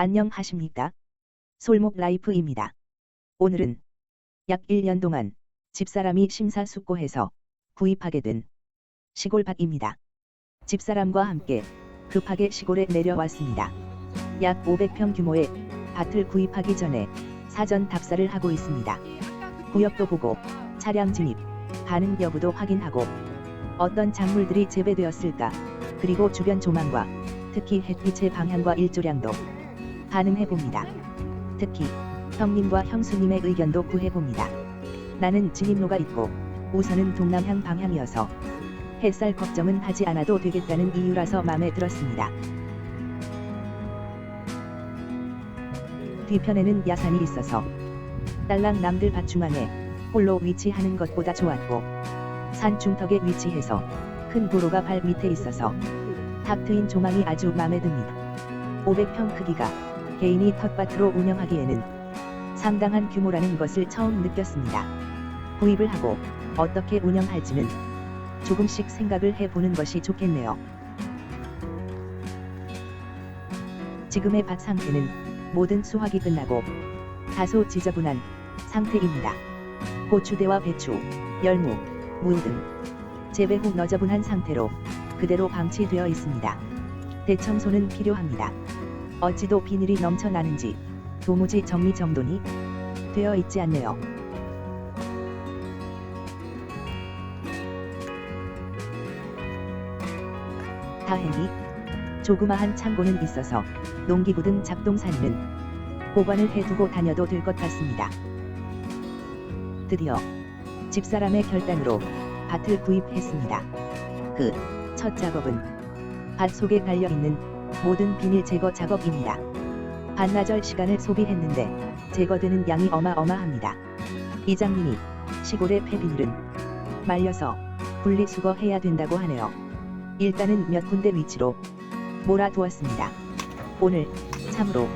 안녕하십니까? 솔목 라이프입니다. 오늘은 약 1년 동안 집사람이 심사숙고해서 구입하게 된 시골 밭입니다. 집사람과 함께 급하게 시골에 내려왔습니다. 약 500평 규모의 밭을 구입하기 전에 사전 답사를 하고 있습니다. 구역도 보고 차량 진입, 가능 여부도 확인하고 어떤 작물들이 재배되었을까 그리고 주변 조망과 특히 햇빛의 방향과 일조량도 가늠해 봅니다. 특히 형님과 형수님의 의견도 구해 봅니다. 나는 진입로가 있고 우선은 동남향 방향이어서 햇살 걱정은 하지 않아도 되겠다는 이유라서 마음에 들었습니다. 뒤편에는 야산이 있어서 딸랑 남들 밭 중앙에 홀로 위치하는 것보다 좋았고 산 중턱에 위치해서 큰 도로가 발 밑에 있어서 탁 트인 조망이 아주 마음에 듭니다. 500평 크기가 개인이 텃밭으로 운영하기에는 상당한 규모라는 것을 처음 느꼈습니다. 구입을 하고 어떻게 운영할지는 조금씩 생각을 해보는 것이 좋겠네요. 지금의 밭 상태는 모든 수확이 끝나고 다소 지저분한 상태입니다. 고추대와 배추, 열무, 무 등 재배 후 너저분한 상태로 그대로 방치되어 있습니다. 대청소는 필요합니다. 어찌도 비닐이 넘쳐나는지 도무지 정리정돈이 되어 있지 않네요. 다행히 조그마한 창고는 있어서 농기구 등 작동산은 보관을 해두고 다녀도 될 것 같습니다. 드디어 집사람의 결단으로 밭을 구입했습니다. 그 첫 작업은 밭 속에 달려있는 모든 비닐 제거 작업입니다. 반나절 시간을 소비했는데 제거되는 양이 어마어마합니다. 이장님이 시골의 폐비닐은 말려서 분리수거해야 된다고 하네요. 일단은 몇 군데 위치로 몰아두었습니다. 오늘 참으로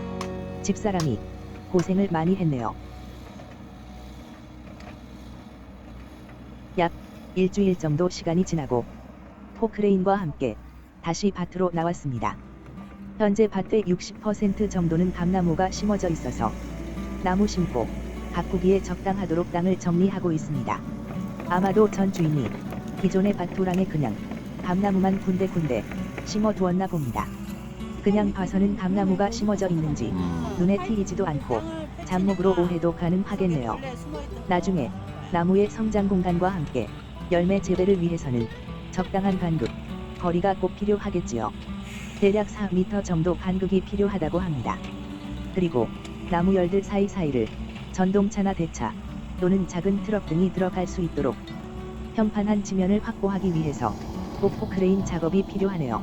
집사람이 고생을 많이 했네요. 약 일주일 정도 시간이 지나고 포크레인과 함께 다시 밭으로 나왔습니다. 현재 밭의 60% 정도는 감나무가 심어져 있어서 나무 심고 가꾸기에 적당하도록 땅을 정리하고 있습니다. 아마도 전 주인이 기존의 밭 토랑에 그냥 감나무만 군데군데 심어 두었나 봅니다. 그냥 봐서는 감나무가 심어져 있는지 눈에 띄이지도 않고 잡목으로 오해도 가능하겠네요. 나중에 나무의 성장 공간과 함께 열매 재배를 위해서는 적당한 간극, 거리가 꼭 필요하겠지요. 대략 4m 정도 간극이 필요하다고 합니다. 그리고 나무 열들 사이사이를 전동차나 대차 또는 작은 트럭 등이 들어갈 수 있도록 평판한 지면을 확보하기 위해서 꼭 포크레인 작업이 필요하네요.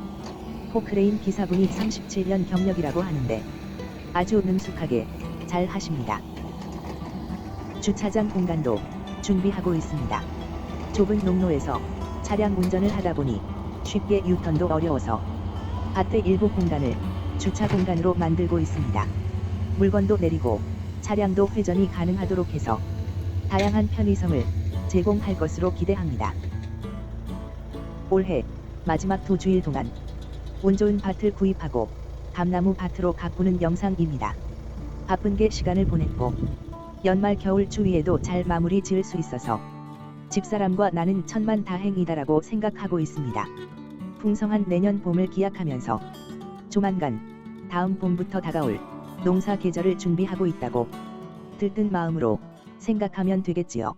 포크레인 기사분이 37년 경력이라고 하는데 아주 능숙하게 잘 하십니다. 주차장 공간도 준비하고 있습니다. 좁은 농로에서 차량 운전을 하다 보니 쉽게 유턴도 어려워서 밭의 일부 공간을 주차 공간으로 만들고 있습니다. 물건도 내리고 차량도 회전이 가능하도록 해서 다양한 편의성을 제공할 것으로 기대합니다. 올해 마지막 두 주일 동안 운 좋은 밭을 구입하고 감나무 밭으로 가꾸는 영상입니다. 바쁜 게 시간을 보냈고 연말 겨울 추위에도 잘 마무리 지을 수 있어서 집사람과 나는 천만 다행이다라고 생각하고 있습니다. 풍성한 내년 봄을 기약하면서 조만간 다음 봄부터 다가올 농사 계절을 준비하고 있다고 들뜬 마음으로 생각하면 되겠지요.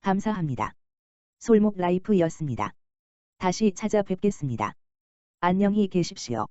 감사합니다. 솔목 라이프였습니다. 다시 찾아뵙겠습니다. 안녕히 계십시오.